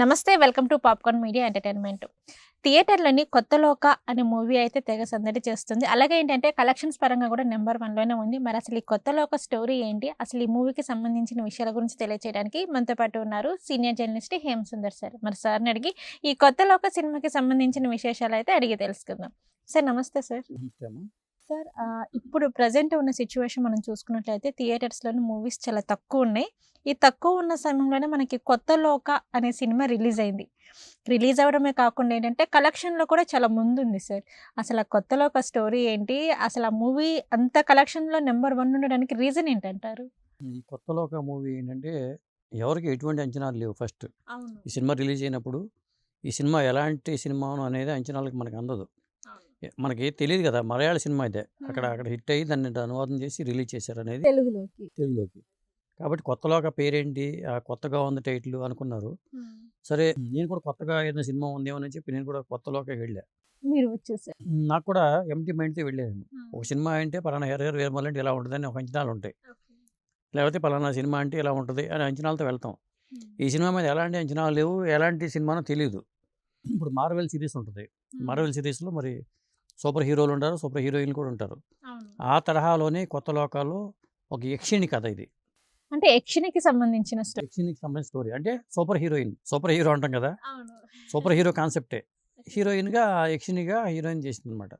నమస్తే welcome to popcorn media entertainment. థియేటర్లోని Kotha లోక అనే మూవీ అయితే తెగ సందడి చేస్తుంది. అలాగే ఏంటంటే కలెక్షన్స్ పరంగా కూడా నెంబర్ వన్లోనే ఉంది. మరి అసలు ఈ కొత్త లోక స్టోరీ ఏంటి? అసలు ఈ మూవీకి సంబంధించిన విషయాల గురించి తెలియజేయడానికి మనతో పాటు ఉన్నారు senior journalist Hem Sundar sir. మరి సార్ని అడిగి ఈ కొత్త లోక సినిమాకి సంబంధించిన విశేషాలు అయితే అడిగి తెలుసుకుందాం. సార్ నమస్తే సార్. సార్. ఇప్పుడు ప్రజెంట్ ఉన్న సిచ్యువేషన్ మనం చూసుకున్నట్లయితే థియేటర్స్లోని మూవీస్ చాలా తక్కువ ఉన్నాయి. ఈ తక్కువ ఉన్న సమయంలోనే మనకి కొత్త లోక అనే సినిమా రిలీజ్ అయింది. రిలీజ్ అవడమే కాకుండా ఏంటంటే కలెక్షన్లో కూడా చాలా ముందుంది సార్. అసలు ఆ కొత్త లోక స్టోరీ ఏంటి? అసలు ఆ మూవీ అంత కలెక్షన్లో నెంబర్ వన్ ఉండడానికి రీజన్ ఏంటంటారు? ఈ కొత్తలో ఒక మూవీ ఏంటంటే ఎవరికి ఎటువంటి అంచనాలు లేవు ఫస్ట్. అవును. ఈ సినిమా రిలీజ్ అయినప్పుడు ఈ సినిమా ఎలాంటి సినిమాను అనేది అంచనాలకు మనకు అందదు. మనకి తెలియదు కదా! మలయాళ సినిమా అయితే. అక్కడ. అక్కడ హిట్ అయ్యి దాన్ని అనువాదం చేసి రిలీజ్ చేశారు అనేది తెలుగులోకి. తెలుగులోకి. కాబట్టి కొత్తలో ఒక పేరేంటి? ఆ కొత్తగా ఉంది టైటిల్ అనుకున్నారు. సరే నేను కూడా కొత్తగా ఏదైనా సినిమా ఉందేమో అని చెప్పి నేను కూడా కొత్తలోకి వెళ్ళా. మీరు వచ్చేసారు. నాకు కూడా ఎంటీ మైండ్తో వెళ్ళాను ఒక సినిమా అంటే పలానా హెరర్ వేర్మల్ అంటే ఇలా ఉంటుందని ఒక అంచనాలు ఉంటాయి. లేకపోతే పలానా సినిమా అంటే ఇలా ఉంటుంది అని అంచనాలతో వెళ్తాం. ఈ సినిమా మీద ఎలాంటి అంచనాలు లేవు ఎలాంటి సినిమానో తెలియదు ఇప్పుడు మార్వెల్ సిరీస్ ఉంటుంది. మార్వెల్ సిరీస్లో మరి సూపర్ హీరోలు ఉంటారు సూపర్ హీరోయిన్లు కూడా ఉంటారు. ఆ తరహాలోనే కొత్త లోకాల్లో ఒక యక్షిణి కథ ఇది. అంటే యక్షినికి సంబంధించిన స్టోరీ యక్షినికి సంబంధించిన స్టోరీ. అంటే సూపర్ హీరోయిన్ సూపర్ హీరో అంటాం కదా? సూపర్ హీరో కాన్సెప్టే. హీరోయిన్గా యక్షినిగా హీరోయిన్ చేసింది అనమాట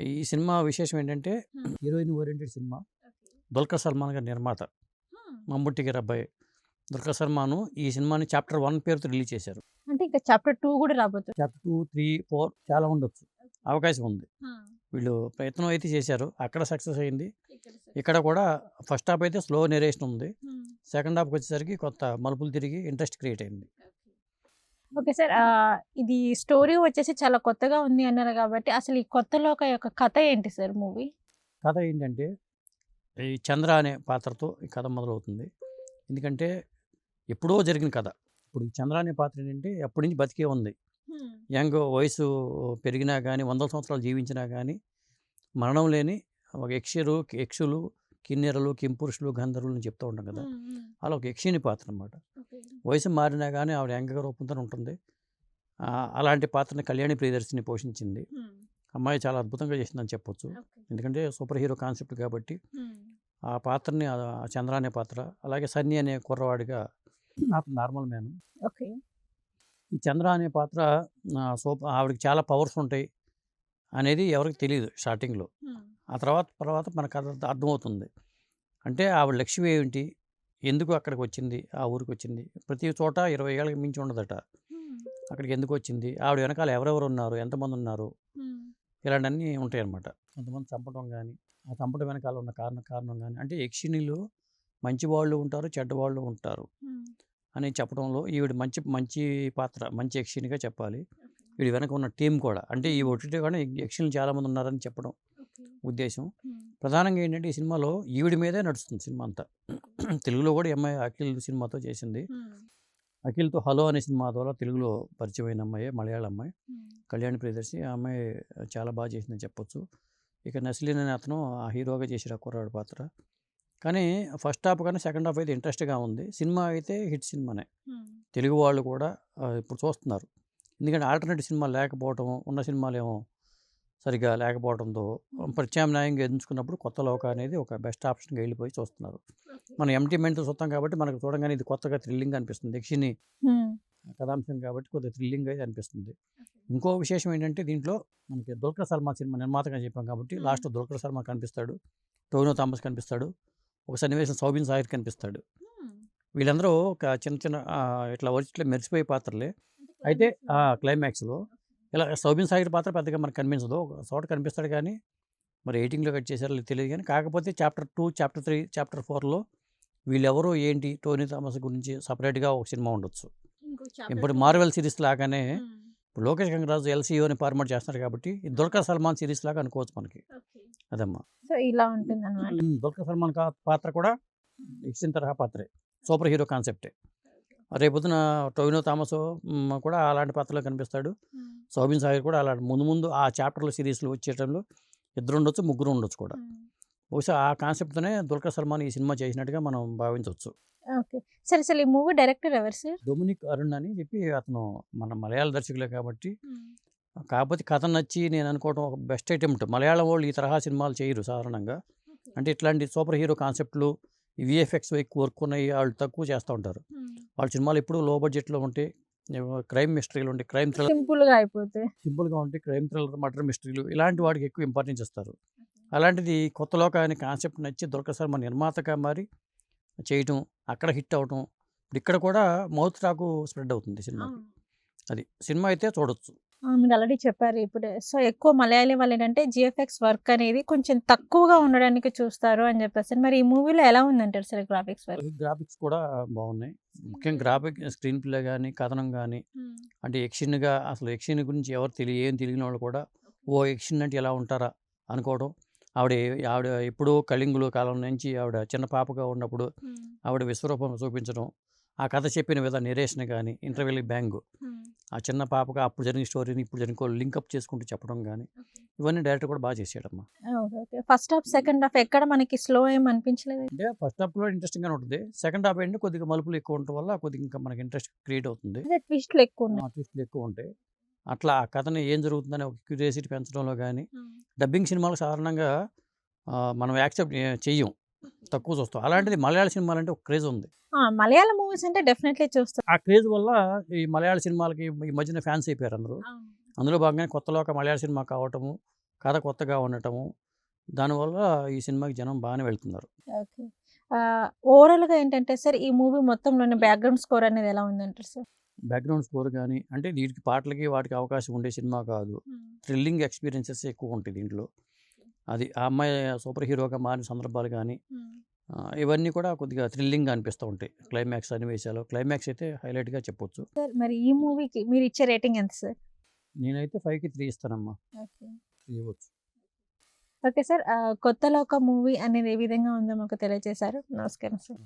ఈ సినిమా విశేషం ఏంటంటే heroine oriented cinema. Dulquer Salmaan గారి నిర్మాత. మమ్ముట్టి గారి అబ్బాయి. దుల్కర్ సల్మాన్ ఈ సినిమాని చాప్టర్ వన్ పేరుతో రిలీజ్ చేశారు. అంటే ఇంకా చాప్టర్ టూ కూడా రాబోతుంది. చాప్టర్ టూ త్రీ ఫోర్ చాలా ఉండొచ్చు. అవకాశం ఉంది. వీళ్ళు ప్రయత్నం అయితే చేశారు. అక్కడ సక్సెస్ అయింది. ఇక్కడ కూడా ఫస్ట్ హాఫ్ అయితే స్లో నెరేషన్ ఉంది. సెకండ్ హాఫ్కి వచ్చేసరికి కొత్త మలుపులు తిరిగి ఇంట్రెస్ట్ క్రియేట్ అయింది. ఓకే. సార్ ఇది స్టోరీ వచ్చేసి చాలా కొత్తగా ఉంది అన్నారు కాబట్టి అసలు ఈ కొత్త లోక యొక్క కథ ఏంటి సార్ మూవీ? కథ ఏంటంటే ఈ చంద్ర అనే పాత్రతో ఈ కథ మొదలవుతుంది. ఎందుకంటే ఎప్పుడో జరిగిన కథ. ఇప్పుడు ఈ చంద్ర అనే పాత్ర ఏంటంటే ఎప్పటి నుంచి బతికే ఉంది. యంగ్ వయసు పెరిగినా కానీ వందల సంవత్సరాలు జీవించినా కానీ మరణం లేని ఒక యక్షులు యక్షులు కిన్నెరలు కింపురుషులు గంధర్వులు అని చెప్తూ ఉంటాం కదా! అలా ఒక యక్షిని పాత్ర అనమాట వయసు మారినా కానీ ఆవిడ యంగ రూపంతో ఉంటుంది. అలాంటి పాత్రని కళ్యాణి ప్రియదర్శిని పోషించింది. అమ్మాయి చాలా అద్భుతంగా చేసిందని చెప్పొచ్చు. ఎందుకంటే సూపర్ హీరో కాన్సెప్ట్ కాబట్టి ఆ పాత్రని చంద్ర అనే పాత్ర అలాగే సన్నీ అనే కుర్రవాడిగా నార్మల్ మ్యాన్. ఓకే. ఈ చంద్ర అనే పాత్ర సూప ఆవిడకి చాలా పవర్స్ ఉంటాయి అనేది ఎవరికి తెలియదు స్టార్టింగ్లో. ఆ తర్వాత తర్వాత మనకు అర్థమవుతుంది. అంటే ఆవిడ లక్ష్యం ఏమిటి? ఎందుకు అక్కడికి వచ్చింది? ఆ ఊరికి వచ్చింది? ప్రతి చోట ఇరవై ఏళ్ళకి మించి ఉండదట. అక్కడికి ఎందుకు వచ్చింది? ఆవిడ వెనకాల ఎవరెవరు ఉన్నారు? ఎంతమంది ఉన్నారు? ఇలాంటివన్నీ ఉంటాయి అన్నమాట కొంతమంది చంపడం కానీ ఆ చంపడం వెనకాల ఉన్న కారణం కారణం కానీ అంటే యక్షిణిలో మంచి వాళ్ళు ఉంటారు చెడ్డ వాళ్ళు ఉంటారు. అని చెప్పడంలో ఈవిడ మంచి మంచి పాత్ర మంచి యక్షినిగా చెప్పాలి. వీడి వెనక ఉన్న టీం కూడా అంటే ఈ ఒట్టి కానీ యక్షిణులు చాలామంది ఉన్నారని చెప్పడం ఉద్దేశం. ప్రధానంగా ఏంటంటే ఈ సినిమాలో ఈవిడి మీదే నడుస్తుంది సినిమా అంతా. తెలుగులో కూడా అమ్మాయి అఖిల్ సినిమాతో చేసింది. అఖిల్తో హలో అనే సినిమా ద్వారా తెలుగులో పరిచయమైన అమ్మాయి మలయాళ అమ్మాయి. కళ్యాణి ప్రియదర్శి ఆ అమ్మాయి చాలా బాగా చేసిందని చెప్పొచ్చు. ఇక నస్లీన్ అనే అతను ఆ హీరోగా చేసిన కుర్రాడు పాత్ర. కానీ ఫస్ట్ హాఫ్ కానీ సెకండ్ హాఫ్ అయితే ఇంట్రెస్ట్గా ఉంది. సినిమా అయితే హిట్ సినిమానే. తెలుగు వాళ్ళు కూడా ఇప్పుడు చూస్తున్నారు. ఎందుకంటే ఆల్టర్నేటివ్ సినిమా లేకపోవటం ఉన్న సినిమాలు ఏమో సరిగా లేకపోవడంతో ప్రత్యామ్నాయంగా ఎంచుకున్నప్పుడు కొత్త లోక అనేది ఒక బెస్ట్ ఆప్షన్గా వెళ్ళిపోయి చూస్తున్నారు. మనం ఎంటీ మెంట్తో చూస్తాం కాబట్టి మనకు చూడగానే ఇది కొత్తగా థ్రిల్లింగ్ అనిపిస్తుంది. యక్షిని కథాంశం కాబట్టి కొద్దిగా థ్రిల్లింగ్ అయితే అనిపిస్తుంది. ఇంకో విశేషం ఏంటంటే దీంట్లో మనకి దుల్కర్ సల్మాన్ సినిమా నిర్మాతగా చెప్పాం కాబట్టి. లాస్ట్ దుల్కర్ సల్మాన్ కనిపిస్తాడు. టోనో థామస్ కనిపిస్తాడు. ఒక సన్నివేశం సౌబిన్ సాహిర్ కనిపిస్తాడు వీళ్ళందరూ ఒక చిన్న చిన్న ఇట్లా వచ్చి ఇట్లా మెరిసిపోయే పాత్రలే. అయితే ఆ క్లైమాక్స్లో ఇలా సౌబిన్ సాహిర్ పాత్ర పెద్దగా మనకు కనిపించదు. ఒక చోట కనిపిస్తాడు కానీ మరి ఎయిటింగ్లో కట్ చేశారో తెలియదు కానీ కాకపోతే chapter two chapter three chapter ఫోర్లో వీళ్ళెవరో ఏంటి టోనీ థామస్ గురించి సపరేట్గా ఒక సినిమా ఉండొచ్చు. ఇప్పుడు మార్వెల్ సిరీస్ లాగానే ఇప్పుడు లోకేష్ గంగరాజు ఎల్సీఓ అని ఫార్మాట్ చేస్తున్నారు కాబట్టి దుల్కర్ సల్మాన్ సిరీస్ లాగా అనుకోవచ్చు మనకి. అదమ్మా. సో ఇలా ఉంటుంది అనమాట దుల్కర్ సల్మాన్ పాత్ర కూడా ఇచ్చిన తరహా పాత్రే. సూపర్ హీరో కాన్సెప్టే. రేపొద్దున టోవినో థామస్ కూడా అలాంటి పాత్రలో కనిపిస్తాడు. సౌబిన్ సాగర్ కూడా అలాంటి ముందు ముందు ఆ చాప్టర్లో సిరీస్లో వచ్చేటంలో ఇద్దరు ఉండొచ్చు ముగ్గురు ఉండొచ్చు కూడా. బహుశా ఆ కాన్సెప్ట్తోనే దుల్కర్ సల్మాన్ ఈ సినిమా చేసినట్టుగా మనం భావించవచ్చు ఓకే. సరే అసలు ఈ మూవీ డైరెక్టర్ ఎవరు సార్? డొమినిక్ అరుణ్ అని చెప్పి అతను మన మలయాళ దర్శకులే కాబట్టి కాకపోతే కథ నచ్చి నేను అనుకోవడం ఒక బెస్ట్ అటెంప్ట్ మలయాళం వాళ్ళు ఈ తరహా సినిమాలు చేయరు సాధారణంగా. అంటే ఇట్లాంటి సూపర్ హీరో కాన్సెప్ట్లు విఎఫ్ఎక్స్ ఎక్కువ వర్క్ ఉన్నాయి వాళ్ళు తక్కువ చేస్తూ ఉంటారు. వాళ్ళ సినిమాలు ఎప్పుడు లో బడ్జెట్లో ఉంటాయి క్రైమ్ మిస్టరీలు ఉంటాయి క్రైమ్ థ్రిల్లర్ సింపుల్గా అయిపోతే. సింపుల్గా ఉంటాయి క్రైమ్ థ్రిల్లర్ మర్డర్ మిస్టరీలు ఇలాంటి వాటికి ఎక్కువ ఇంపార్టెన్స్ ఇస్తారు. అలాంటిది కొత్త లోకాన్ని కాన్సెప్ట్ నచ్చి దొరకసారి మన నిర్మాతగా మారి చేయటం అక్కడ హిట్ అవటం ఇక్కడ కూడా మౌత్ టాకు స్ప్రెడ్ అవుతుంది సినిమాకి. అది సినిమా అయితే చూడొచ్చు. మీరు ఆల్రెడీ చెప్పారు ఇప్పుడు. సో ఎక్కువ మలయాళీ వాళ్ళు ఏంటంటే జిఎఫ్ఎక్స్ వర్క్ అనేది కొంచెం తక్కువగా ఉండడానికి చూస్తారు అని చెప్పేసి. మరి ఈ మూవీలో ఎలా ఉందంటారు సార్ గ్రాఫిక్స్ వర్క్ గ్రాఫిక్స్ కూడా బాగున్నాయి. ముఖ్యంగా గ్రాఫిక్ స్క్రీన్ ప్లే కానీ కథనం కానీ అంటే యక్షిన్గా అసలు యక్షిన్ గురించి ఎవరు తెలియ ఏం తెలియని వాళ్ళు కూడా ఓ యక్షిన్ అంటే ఎలా ఉంటారా అనుకోవడం. ఆవిడ ఆవిడ ఎప్పుడూ కళింగులు కాలం నుంచి ఆవిడ చిన్న పాపగా ఉన్నప్పుడు ఆవిడ విశ్వరూపం చూపించడం. ఆ కథ చెప్పిన విధంగా నిరేషన్ కానీ ఇంటర్వెల్ బ్యాంగ్ ఆ చిన్న పాపగా అప్పుడు జరిగిన స్టోరీని ఇప్పుడు జరిగిన లింకప్ చేసుకుంటూ చెప్పడం కానీ ఇవన్నీ డైరెక్టర్ కూడా బాగా చేసాడమ్మా. ఫస్ట్ హాఫ్ సెకండ్ హాఫ్ ఎక్కడ మనకి స్లో ఏం అనిపించలేదు? అంటే ఫస్ట్ హాఫ్లో ఇంట్రెస్టింగ్గానే ఉంటుంది. సెకండ్ హాఫ్ ఏంటి కొద్దిగా మలుపులు ఎక్కువ ఉండటం వల్ల కొద్దిగా ఇంకా మనకి ఇంట్రెస్ట్ క్రియేట్ అవుతుంది. ట్విస్ట్లు ఎక్కువ ట్విస్ట్లు ఎక్కువ ఉంటాయి. అట్లా ఆ కథని ఏం జరుగుతుందని ఒక క్యూరియాసిటీ పెంచడంలో కానీ డబ్బింగ్ సినిమాలు సాధారణంగా మనం యాక్సెప్ట్ చెయ్యం. తక్కువ చూస్తాం. అలాంటిది మలయాళ సినిమాలు అంటే ఒక క్రేజ్ ఉంది. ఆ, మలయాళం మూవీస్ అంటే డెఫినెట్లీ చూస్తాం. ఆ క్రేజ్ వల్ల ఈ మలయాళ సినిమాలకి ఈ మధ్యన ఫ్యాన్స్ అయిపోయారు అందరూ. అందులో భాగంగానే కొత్తలో ఒక మలయాళ సినిమా కావటము కథ కొత్తగా ఉండటము దానివల్ల ఈ సినిమాకి జనం బాగానే వెళ్తున్నారు. ఓకే. ఓవరాల్గా ఏంటంటే సార్ ఈ మూవీ మొత్తంలోని బ్యాక్గ్రౌండ్ స్కోర్ అనేది ఎలా ఉందంటారు సార్? బ్యాక్గ్రౌండ్ స్కోర్ కానీ అంటే వీటికి పాటలకి వాటికి అవకాశం ఉండే సినిమా కాదు. థ్రిల్లింగ్ ఎక్స్పీరియన్సెస్ ఎక్కువ ఉంటాయి దీంట్లో. అది ఆ అమ్మాయి సూపర్ హీరోగా మారిన సందర్భాలు కానీ ఇవన్నీ కూడా కొద్దిగా థ్రిల్లింగ్గా అనిపిస్తూ ఉంటాయి. క్లైమాక్స్ సన్నివేశాలు క్లైమాక్స్ అయితే హైలైట్గా చెప్పొచ్చు. సార్ మరి ఈ మూవీకి మీరు ఇచ్చే రేటింగ్ ఎంత సార్? నేనైతే ఫైవ్కి త్రీ ఇస్తానమ్మా. ఇవ్వచ్చు. ఓకే సార్ కొత్త లోక మూవీ అనేది ఏ విధంగా ఉందో మాకు తెలియజేశారు నమస్కారం సార్.